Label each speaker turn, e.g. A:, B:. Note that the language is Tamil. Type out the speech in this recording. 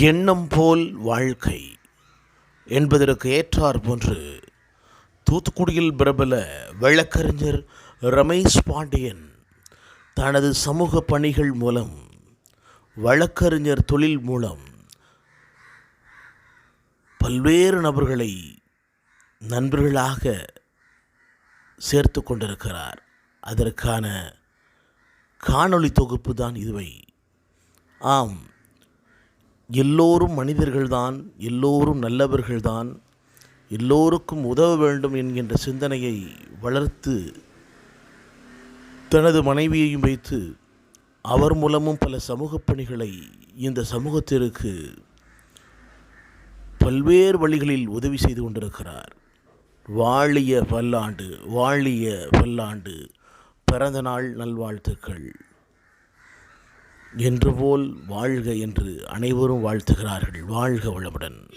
A: எண்ணம் போல் வாழ்க்கை என்பதற்கு ஏற்றார் போன்று தூத்துக்குடியில் பிரபல வழக்கறிஞர் ரமேஷ் பாண்டியன் தனது சமூக பணிகள் மூலம் வழக்கறிஞர் தொழில் மூலம் பல்வேறு நபர்களை நண்பர்களாக சேர்த்து கொண்டிருக்கிறார். அதற்கான காணொளி தொகுப்பு தான் இதுவை. ஆம் எல்லோரும் மனிதர்கள்தான் எல்லோரும் நல்லவர்கள்தான் எல்லோருக்கும் உதவ வேண்டும் என்கின்ற சிந்தனையை வளர்த்து தனது மனைவியையும் வைத்து அவர் மூலமும் பல சமூக பணிகளை இந்த சமூகத்திற்கு பல்வேறு வழிகளில் உதவி செய்து கொண்டிருக்கிறார். வாழிய பல்லாண்டு வாழிய பல்லாண்டு பிறந்த நாள் நல்வாழ்த்துக்கள். என்று போல் வாழ்க என்று அனைவரும் வாழ்த்துகிறார்கள். வாழ்க வளமுடன்.